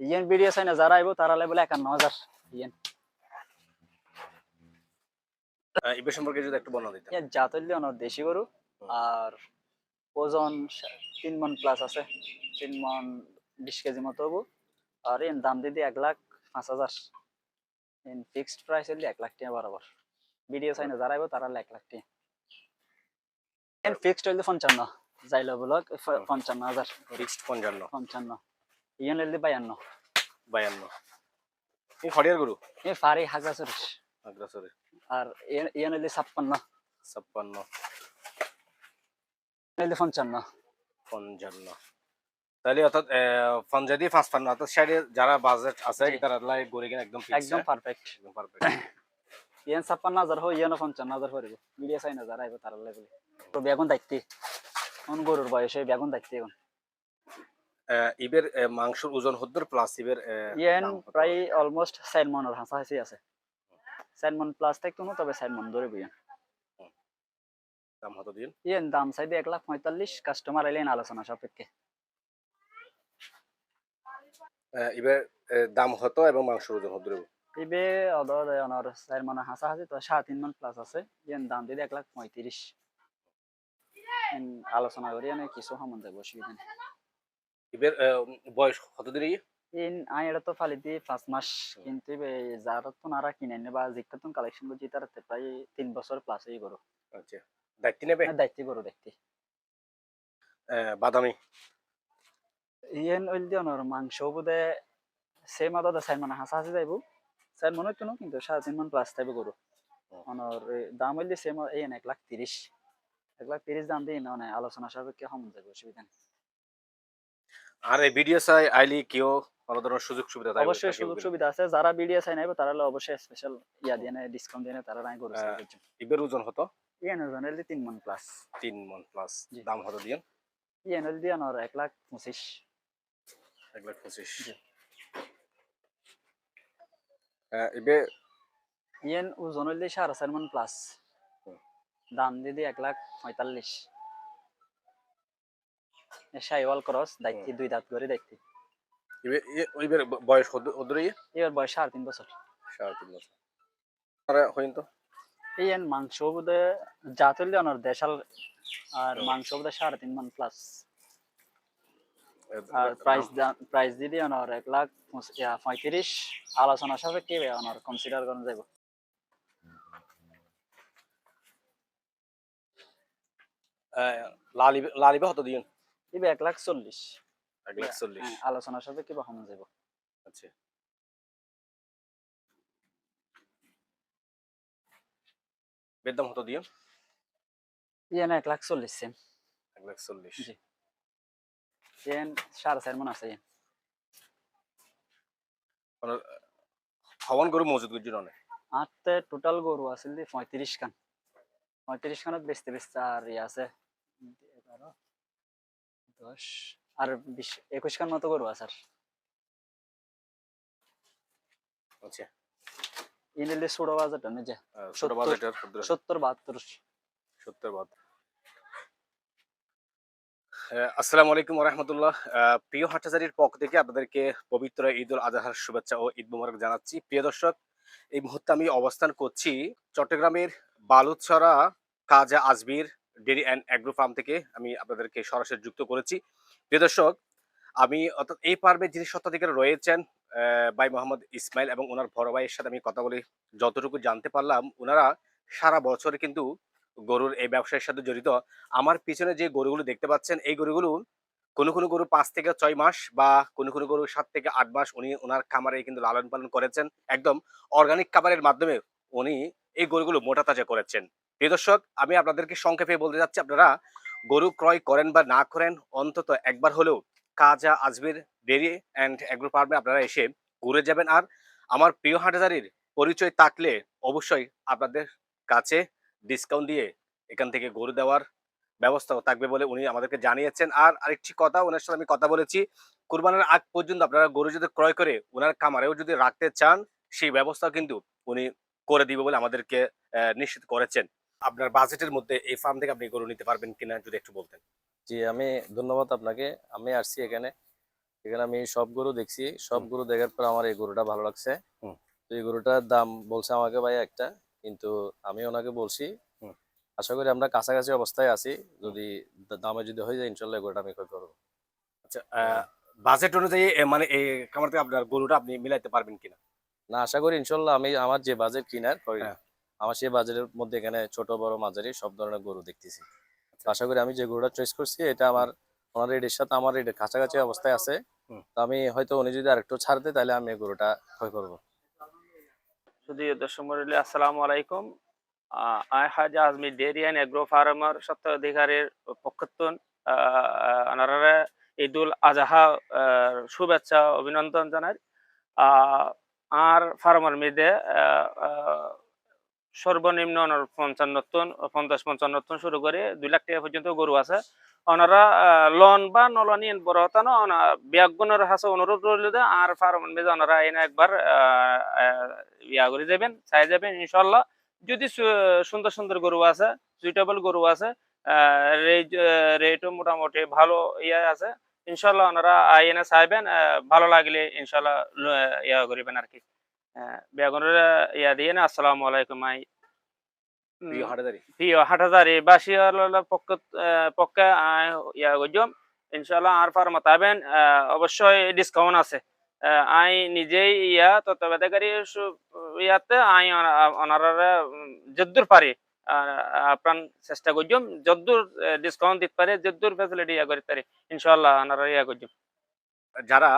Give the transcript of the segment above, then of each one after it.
Yen video চাই না যারা আইব তারা লাই বলে একান্ন হাজার ইয়েন। এবার সম্পর্কে যদি একটু বর্ণনা ইয়েন জাত হইলে অনেক দেশি গরু আর ওজন তিন মন প্লাস আছে তিন মন বিশ কেজি মতো হব। আর এর দাম দিদি এক লাখ পাঁচ হাজার এন ফিক্সড প্রাইস হইলে এক লাখ টাকা বরাবর। ভিডিও চাই না যারা আইব তারা এক লাখ টাকা এন ফিক্সড হইলে পঞ্চান্ন যাইলো ব্লক পঞ্চান্ন হাজার ফিক্সড পঞ্চান্ন। পঞ্চান্ন। ইয়েন হইলে বায়ান্ন। বায়ান্ন। এই খড়িয়ার গরু? এ ফারি হাজার চল্লিশ আর ইয়ে- ইয়েন হইলে ছাপ্পান্ন। ছাপ্পান্ন। হইলে পঞ্চান্ন। পঞ্চান্ন। তাহলে অর্থাৎ পঞ্চাশ দিয়ে পাঁচপান্ন অর্থাৎ সাইডে যারা বাজেট আছে। তারা লাই গড়ে কিনা একদম একদম হ্যাঁ? পারফেক্ট একদম পারফেক্ট ইয়েন ছাপ্পান্ন হাজার হয় ইয়েন পঞ্চান্ন হাজার হয়ে মিডিয়া চাই না যারা আইব তারা লেভেলে। তো বেগুন দায়িত্বে। কোন গরুর বয়সে বেগুন দায়িত্বে এখন? ইবের মাংসের ওজন হদ্দর প্লাস ইবের ইয়েন প্রায় অলমোস্ট চার মনের হাসাহাসি আছে। মন প্লাস থাকতো না তবে মন ধরে বুঝেন দাম হতো দিন ইয়েন দাম চাইতে এক লাখ পঁয়তাল্লিশ কাস্টমার এলেন আলোচনা সাপেক্ষে। ইবের দাম হতো এবং মাংসের ওজন হদ্দর ইবে অদর অনর চার মনে হাসাহাসি তো সাড়ে তিন মন প্লাস আছে। ইয়েন দাম দিদি এক লাখ পঁয়ত্রিশ। আলোচনা করি এনে কিছু সম্বন্ধে অসুবিধা নেই। ইবের বয়স কত দিন ইন আই এটা তো ফালি পাঁচ মাস। কিন্তু যারা তো নারা কিনে নে বা জিকা তো কালেকশন করছি তার প্রায় তিন বছর গরু। আচ্ছা। দায়িত্ব নেবে? দায়িত্ব দেখতে আহ, বাদামি? ইয়েন ওইল দিয়ে অনর মাংস বোধে সে মাদা চাই মানে হাসা হাসি যাইব। চাই মনে হইতো না কিন্তু সাড়ে তিন মান প্লাস থাকবে গরু। অনর দাম হইলে সে এই এক লাখ তিরিশ। এক লাখ তিরিশ দাম দিই না মানে আলোচনা সাপেক্ষে সম যাবে অসুবিধা নেই। আর এই ভিডিও চাই আইলি কেউ কোনো ধরনের সুযোগ সুবিধা অবশ্যই সুযোগ সুবিধা আছে। যারা বিডিএ চাই নাইবে তারা অবশ্যই স্পেশাল ইয়া দিয়ে ডিসকাউন্ট দিয়ে তারা নাই গরু হ্যাঁ। ইবের ওজন হতো ইয়েন ওজন হইলে তিন মন প্লাস তিন মন প্লাস দাম হতো দিন ইয়েন হইলে দিয়ে অনর এক লাখ পঁচিশ। এক লাখ পঁচিশ। ইবে ইয়েন ওজন হইলে সাড়ে চার মন প্লাস। দাম দিদি এক লাখ পঁয়তাল্লিশ। সাইওয়াল ক্রস দায়িত্ব দুই দাঁত করে ইয়ে- ইবের বয়স ইয়ে এবার বয়স সাড়ে তিন বছর। সাড়ে তিন বছর। আরে হইন তো। ইয়েন মাংস বোধে জাত হইলে অনর দেশাল আর মাংস বোধে সাড়ে তিন মন প্লাস আর প্রাইস প্রাইস দিদি অনর এক লাখ পঁয়ত্রিশ। আলোচনা সাপেক্ষে অনর কনসিডার করা যাব আহ, লাল ইবে- লাল ইবে হতো দিন ইবে এক লাখ চল্লিশ। এক লাখ চল্লিশ। হ্যাঁ, আলোচনা সাপেক্ষে বা কমে যাব আচ্ছা। বের দাম হতো দিন ইয়েন এক লাখ চল্লিশ সেম। এক লাখ চল্লিশ। জি। ইয়েন সাড়ে চার মন আছে ইয়েন হওয়ান গরু মজুদ করছি অনেক। আটতে টোটাল গরু আছিল দি পঁয়ত্রিশ খান। পঁয়ত্রিশ খানত বেচতে বেচতে আর ইয়ে আছে দশ। আর বিশ একুশ খান মতো আছে আর আচ্ছা। ইনিলে ষোলো বাজার টানে যে আহ, ছোট সত্তর- বাজেটের সত্তর। বাহাত্তর। সত্তর বাদ আহ, আসসালামু আলাইকুম রহমতুল্লাহ প্রিয় পক্ষ থেকে আপনাদেরকে পবিত্র ঈদ উল আজহার শুভেচ্ছা ও ঈদ মুবারক জানাচ্ছি। প্রিয় দর্শক এই মুহূর্তে আমি অবস্থান করছি চট্টগ্রামের Baluchhara Khaja Ajmir dairy and agro farm থেকে আমি আপনাদেরকে সরাসরি যুক্ত করেছি। প্রিয় দর্শক, আমি অর্থাৎ এই পার্বে যিনি সত্ত্বাধিকারী রয়েছেন বাই মোহাম্মদ ইসমাইল এবং ওনার বড় ভাইয়ের সাথে আমি কথা বলে যতটুকু জানতে পারলাম, ওনারা সারা বছর কিন্তু গরুর এই ব্যবসার সাথে জড়িত। আমার পিছনে যে গরুগুলো দেখতে পাচ্ছেন, এই গরুগুলো কোনো কোনো গরু পাঁচ থেকে ছয় মাস বা কোনো কোনো গরু সাত থেকে আট মাস উনি ওনার খামারে কিন্তু লালন পালন করেছেন। একদম অর্গানিক খাবারের মাধ্যমে উনি এই গরুগুলো মোটা তাজা করেছেন। প্রিয় দর্শক, আমি আপনাদেরকে সংক্ষেপে বলতে যাচ্ছি আপনারা গরু ক্রয় করেন বা না করেন, অন্তত একবার হলেও কাজা, আজমির, ডেরি অ্যান্ড অ্যাগ্রো ফার্মে আপনারা এসে ঘুরে যাবেন। আর আমার প্রিয় হাটাজারির পরিচয় থাকলে অবশ্যই আপনাদের কাছে ডিসকাউন্ট দিয়ে এখান থেকে গরু দেওয়ার ব্যবস্থাও থাকবে বলে উনি আমাদেরকে জানিয়েছেন। আর আরেকটি কথা, ওনার সাথে আমি কথা বলেছি, কুরবানের আগ পর্যন্ত আপনারা গরু যদি ক্রয় করে ওনার খামারেও যদি রাখতে চান, সেই ব্যবস্থাও কিন্তু উনি করে দিবে বলে আমাদেরকে নিশ্চিত করেছেন। আপনার বাজেটের মধ্যে এই ফার্ম থেকে আপনি গরু নিতে পারবেন কিনা যদি একটু বলতেন। জি আমি ধন্যবাদ আপনাকে। আমি আসছি এখানে। এখানে আমি সব গরু দেখছি। সব গরু দেখার পর আমার এই গরুটা ভালো লাগছে। তো এই গরুটার দাম বলছে আমাকে ভাই একটা কিন্তু আমি ওনাকে বলছি আশা করি আমরা কাছাকাছি অবস্থায় আছি। যদি দামে যদি হয়ে যায় ইনশাল্লাহ এই গরুটা আমি ক্রয় করব। আচ্ছা বাজেট অনুযায়ী মানে এই খামার থেকে আপনার গরুটা আপনি মিলাইতে পারবেন কিনা? না আশা করি ইনশাল্লাহ আমি আমার যে বাজেট কিনার হ্যাঁ। আমার সেই বাজেটের মধ্যে এখানে ছোট বড় মাঝারি সব ধরনের গরু দেখতেছি। আচ্ছা। আশা করি আমি যে গরুটা চয়েস করছি এটা আমার ওনার রেটের সাথে আমার রেটের কাছাকাছি অবস্থায় আছে। তো আমি হয়তো উনি যদি আরেকটু ছাড় দেয় তাহলে আমি এই গরুটা ক্রয় করব। শুধু দর্শক মন্ডলী আসসালামু আলাইকুম। আহ, আজমি ডেয়ারি এগ্রো ফার্মার সত্ত্ব পক্ষত্বন আনারা ঈদুল আজহা আহ, শুভেচ্ছা অভিনন্দন জানাই। আহ, আর ফার্মার আহ, সর্বনিম্ন ওনার পঞ্চান্নতন পঞ্চাশ পঞ্চান্নতন শুরু করে দুই লাখ টাকা পর্যন্ত গরু আছে। ওনারা লন বা নলনি বড় হতানো ব্যাগুনের হাসে অনুরোধ রইল আর ফার্মার মিদে ওনারা এনে একবার ইয়া করে যাবেন চাই যাবেন ইনশাল্লাহ যদি সুন্দর সুন্দর গরু আছে সুইটেবল গরু আছে রেটও মোটামুটি ভালো ইয়ে আছে ইনশাল্লাহ ওনারা চাইবেন আহ, ভালো লাগলে ইনশাল্লাহ ইয়া করিবেন আর কি বেগুনের ইয়া দিয়ে না আসসালামু আলাইকুম আই। প্রিয় হাটহাজারি। বাসী পক্ষ পক্ষে ইয়া গজম ইনশাল্লাহ আর ফার মতাবেন অবশ্যই ডিসকাউন্ট আছে। আই নিজেই ইয়া তত্ত্বাবধায়কারী সু- ইয়াতে আই ওনারা যদ্দূর পারি। আপনার চেষ্টা করছম যদ্দূর ডিসকাউন্ট দিতে পারে, যদ্দূর ফ্যাসিলিটি ইয়া করতে পারে ইনশাল্লাহ ওনারা ইয়া করছম যারা,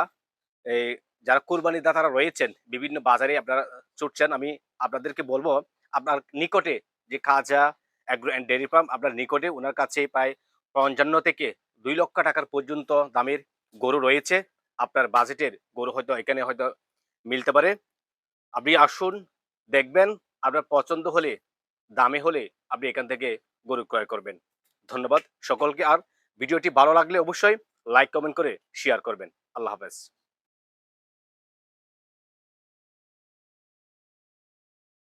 এই, যারা কোরবানি দাতারা রয়েছেন, বিভিন্ন বাজারে আপনারা ছুটছেন, আমি আপনাদেরকে বলব, আপনার নিকটে যে Khaja agro and dairy farm আপনার নিকটে ওনার কাছে প্রায় পঞ্চান্ন থেকে দুই লক্ষ টাকার পর্যন্ত দামের গরু রয়েছে। আপনার বাজেটের গরু হয়তো এখানে হয়তো মিলতে পারে। আপনি আসুন, দেখবেন, আপনার পছন্দ হলে দামে হলে আপনি এখান থেকে গরু ক্রয় করবেন। ধন্যবাদ সকলকে, আর ভিডিওটি ভালো লাগলে অবশ্যই লাইক কমেন্ট করে শেয়ার করবেন। আল্লাহ হাফেজ।